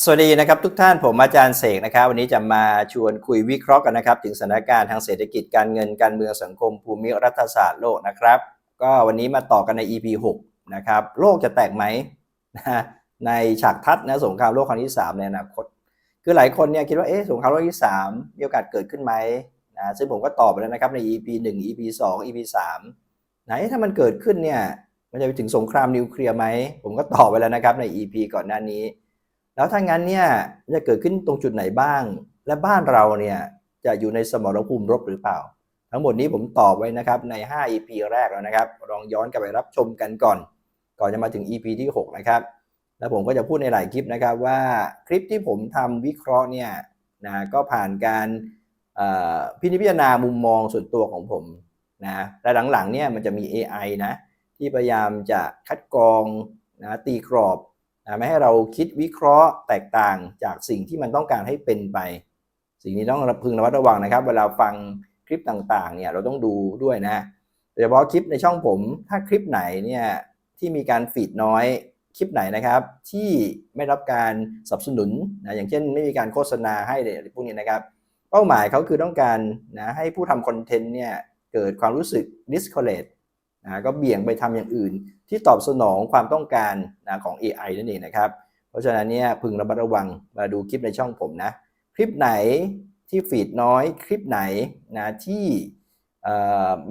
สวัสดีนะครับทุกท่านผมอาจารย์เสกนะครับ วันนี้จะมาชวนคุยวิเคราะห์กันนะครับ ถึงสถานการณ์ทางเศรษฐกิจการเงินการเมืองสังคมภูมิรัฐศาสตร์โลกนะครับ ก็วันนี้มาต่อกันใน EP 6นะครับโลกจะแตกไหมนะในฉากทัศน์นะสงครามโลกครั้งที่ 3 ในอนาคต คือหลายคนเนี่ยคิดว่าเอ๊ะสงครามโลกที่ 3 มีโอกาสเกิดขึ้นไหมนะซึ่งผมก็ตอบไปแล้วนะครับใน EP 1 EP 2 EP 3ไหนถ้ามันเกิดขึ้นเนี่ยมันจะไปถึงสงครามนิวเคลียร์ไหมผมก็ตอบไปแล้วนะครับใน EP ก่อนหน้านี้ แล้วถ้างั้นเนี่ยจะเกิดขึ้นตรงจุดไหนบ้าง และบ้านเราเนี่ยจะอยู่ในสมรภูมิรบหรือเปล่า ทั้งหมดนี้ผมตอบไว้นะครับใน 5 EP แรกแล้วนะครับ ลองย้อนกลับไปรับชมกันก่อน ก่อนจะมาถึง EP ที่ 6 นะครับ แล้วผมก็จะพูดในหลายคลิปนะครับว่าคลิปที่ผมทำวิเคราะห์เนี่ยนะก็ผ่านการพินิจพิจารณามุมมองส่วนตัวของผมนะและหลังๆเนี่ยมันจะมี AI นะที่พยายามจะคัดกรองนะตีกรอบ นะไม่ให้เราคิดวิเคราะห์แตกต่างจากสิ่งที่มันต้องการให้เป็นไป สิ่งนี้ต้องพึงระมัดระวังนะครับ เวลาฟังคลิปต่างๆเนี่ยเราต้องดูด้วยนะโดยเฉพาะคลิปในช่องผม ถ้าคลิปไหนเนี่ยที่มีการฟีดน้อยคลิปไหนนะครับ ที่ไม่รับการสนับสนุนนะอย่างเช่น ไม่มีการโฆษณาให้อะไรพวกนี้นะครับ เป้าหมายเขาคือต้องการนะให้ผู้ทำคอนเทนต์เนี่ยเกิดความรู้สึก discourage นะก็เบี่ยงไปทำอย่างอื่น ที่ตอบสนองความต้องการนะของ AI นั่นเองนะครับ เพราะฉะนั้นเนี่ยพึงระมัดระวังมาดูคลิปในช่องผมนะ คลิปไหนที่ฟีดน้อยคลิปไหนนะที่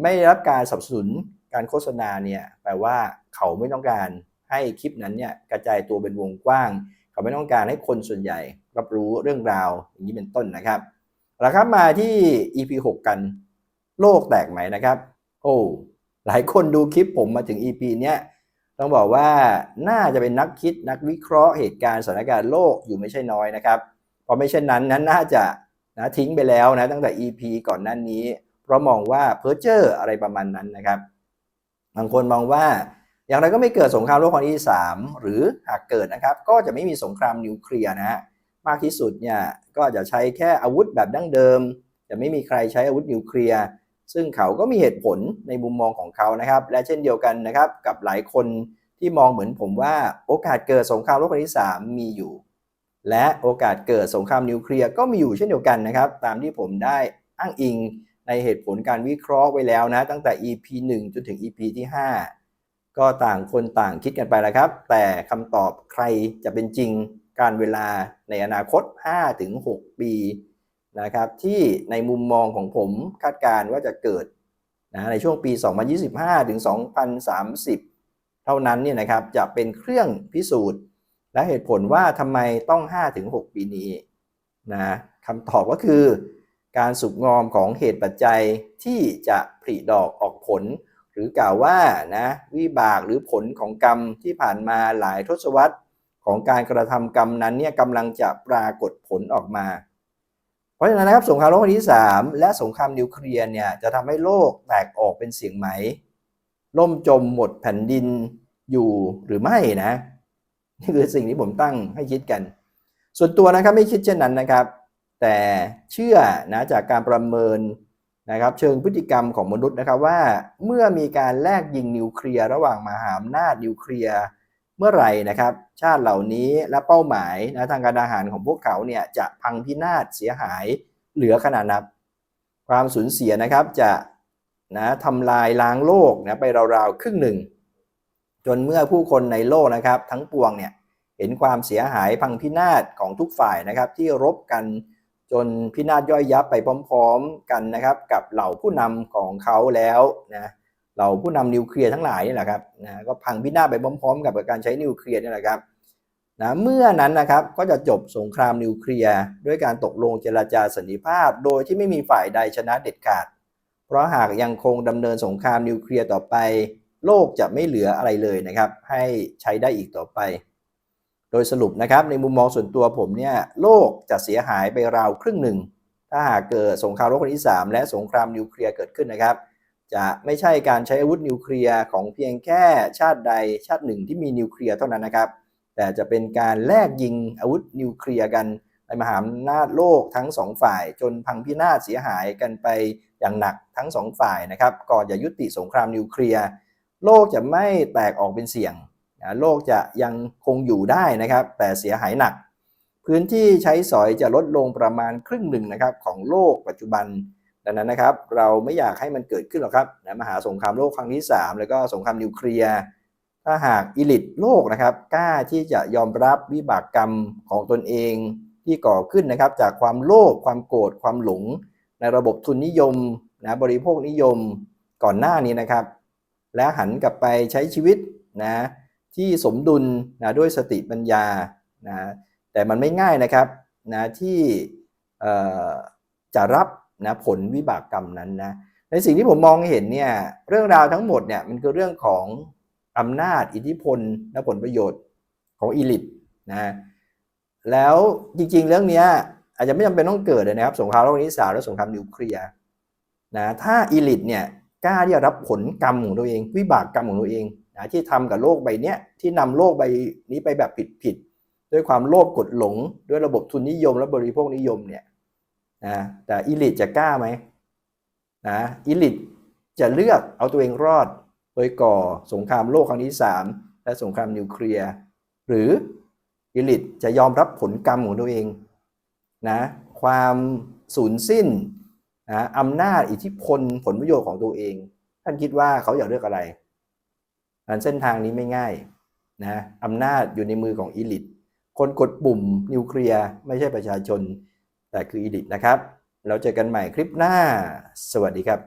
ไม่ได้รับการสนับสนุนการโฆษณาเนี่ยแปลว่าเขาไม่ต้องการให้คลิปนั้นเนี่ยกระจายตัวเป็นวงกว้าง เขาไม่ต้องการให้คนส่วนใหญ่รับรู้เรื่องราวอย่างนี้เป็นต้นนะครับแล้วครับมาที่ EP 6 กัน โลกแตกไหมนะครับ โอ้ หลายคนดูคลิปผมมาถึง EP เนี้ยต้องบอกว่าน่าจะเป็นนักคิดนักวิเคราะห์เหตุการณ์สถานการณ์โลกอยู่ไม่ใช่น้อยนะครับเพราะไม่เช่นนั้นนั้นน่าจะนะทิ้งไปแล้วนะตั้งแต่ EP ก่อนหน้านี้ เพราะมองว่าเพ้อเจ้ออะไรประมาณนั้นนะครับ บางคนมองว่าอย่างไรก็ไม่เกิดสงครามโลกครั้งที่ 3 หรือหากเกิดนะครับ ก็จะไม่มีสงครามนิวเคลียร์นะฮะมากที่สุดเนี่ยก็จะใช้แค่อาวุธแบบดั้งเดิม จะไม่มีใครใช้อาวุธนิวเคลียร์ ซึ่งเขาก็มีเหตุผลในมุมมองของเขานะครับ และเช่นเดียวกันนะครับ กับหลายคนที่มองเหมือนผมว่าโอกาสเกิดสงครามโลกครั้งที่ 3 มีอยู่ และโอกาสเกิดสงครามนิวเคลียร์ก็มีอยู่เช่นเดียวกันนะครับ ตามที่ผมได้อ้างอิงในเหตุผลการวิเคราะห์ไว้แล้วนะ ตั้งแต่ EP 1 จนถึง EP ที่ 5 ก็ต่างคนต่างคิดกันไปแล้วครับ แต่คำตอบใครจะเป็นจริงการเวลาในอนาคต 5-6 ปี นะครับที่ในมุมมองของผมคาดการณ์ว่าจะเกิดนะในช่วงปี 2025 ถึง 2030 เท่านั้นเนี่ยนะครับจะเป็นเครื่องพิสูจน์ และเหตุผลว่าทำไมต้อง 5-6 ปีนี้นะคำตอบก็คือการสุกงอมของเหตุปัจจัยที่จะผลิดอกออกผล หรือกล่าวว่านะวิบากหรือผลของกรรมที่ผ่านมาหลายทศวรรษของการกระทำกรรมนั้นเนี่ยกำลังจะปรากฏผลออกมา ราะฉะนั้นนะครับสงครามโลกครั้งที่ 3 และสงครามนิวเคลียร์เนี่ยจะทำให้โลกแตกออกเป็นเสียงไหม ล่มจมหมดแผ่นดินอยู่หรือไม่นะนี่คือสิ่งที่ผมตั้งให้คิดกัน ส่วนตัวนะครับไม่คิดเช่นนั้นนะครับ แต่เชื่อนะจากการประเมินนะครับเชิงพฤติกรรมของมนุษย์นะครับว่าเมื่อมีการแลกยิงนิวเคลียร์ระหว่างมหาอำนาจนิวเคลียร์ เมื่อไหร่นะครับ ชาติเหล่านี้และเป้าหมายนะทางการทหารของพวกเขาเนี่ยจะพังพินาศเสียหายเหลือขนาดนับ ความสูญเสียนะครับจะนะทำลายล้างโลกนะไปราวๆครึ่งหนึ่ง จนเมื่อผู้คนในโลกนะครับ ทั้งปวงเนี่ยเห็นความเสียหายพังพินาศของทุกฝ่ายนะครับ ที่รบกันจนพินาศย่อยยับไปพร้อม ๆ กันนะครับ กับเหล่าผู้นำของเขาแล้วนะ เหล่าผู้นำนิวเคลียร์ทั้งหลายนี่แหละครับนะก็พังพินาศไปพร้อม ๆ กับการใช้นิวเคลียร์นี่แหละครับนะเมื่อนั้นนะครับก็จะจบสงครามนิวเคลียร์ด้วยการตกลงเจรจาสันติภาพ โดยที่ไม่มีฝ่ายใดชนะเด็ดขาด เพราะหากยังคงดำเนินสงครามนิวเคลียร์ต่อไป โลกจะไม่เหลืออะไรเลยนะครับ ให้ใช้ได้อีกต่อไป โดยสรุปนะครับในมุมมองส่วนตัวผมเนี่ยโลกจะเสียหายไปราวครึ่งหนึ่ง ถ้าหากเกิดสงครามโลกครั้งที่ 3 และสงครามนิวเคลียร์เกิดขึ้นนะครับ จะไม่ใช่การใช้อาวุธนิวเคลียร์ของเพียงแค่ชาติใดชาติหนึ่งที่มีนิวเคลียร์เท่านั้นนะครับ แต่จะเป็นการแลกยิงอาวุธนิวเคลียร์กันในมหาอำนาจโลกทั้งสองฝ่าย จนพังพินาศเสียหายกันไปอย่างหนักทั้งสองฝ่ายนะครับก่อนจะยุติสงครามนิวเคลียร์โลกจะไม่แตกออกเป็นเสี่ยงนะโลกจะยังคงอยู่ได้นะครับ แต่เสียหายหนัก พื้นที่ใช้สอยจะลดลงประมาณครึ่งหนึ่งนะครับของโลกปัจจุบัน ดังนั้นนะครับเราไม่อยากให้มันเกิดขึ้นหรอกครับนะมหาสงครามโลกครั้งที่ 3 แล้วก็สงครามนิวเคลียร์ถ้าหากอิลิทโลกนะครับกล้าที่จะยอมรับวิบากกรรมของตนเองที่ก่อขึ้นนะครับจากความโลภความโกรธความหลง ในระบบทุนนิยมนะบริโภคนิยมก่อนหน้านี้นะครับ และหันกลับไปใช้ชีวิตนะที่สมดุลนะด้วยสติปัญญานะแต่มันไม่ง่ายนะครับนะที่จะรับ นะผลวิบากกรรมนั้นนะในสิ่งที่ผมมองเห็นเนี่ยเรื่องราวทั้งหมดเนี่ยมันคือเรื่องของอำนาจอิทธิพลและผลประโยชน์ของอีลิทนะแล้วจริงๆเรื่องเนี้ยอาจจะไม่จำเป็นต้องเกิดเลยนะครับสงครามโลกครั้งที่สามและสงครามนิวเคลียร์นะถ้าอีลิทเนี่ยกล้าที่จะรับผลกรรมของตัวเอง วิบากกรรมของตัวเองนะที่ทำกับโลกใบเนี้ยที่นำโลกใบนี้ไปแบบผิดๆด้วยความโลภกดหลง ด้วยระบบทุนนิยม และบริโภคนิยมเนี่ย นะแต่อีลิทจะกล้าไหมนะอีลิทจะเลือกเอาตัวเองรอด โดยก่อสงครามโลกครั้งที่สามและสงครามนิวเคลียร์หรืออีลิทจะยอมรับผลกรรมของตัวเองนะความสูญสิ้นนะอำนาจอิทธิพลผลประโยชน์ของตัวเอง ท่านคิดว่าเขาอยากเลือกอะไรอันเส้นทางนี้ไม่ง่ายนะอำนาจอยู่ในมือของอีลิทคนกดปุ่มนิวเคลียร์ไม่ใช่ประชาชน แต่คืออีดิทนะครับ เราเจอกันใหม่คลิปหน้า สวัสดีครับ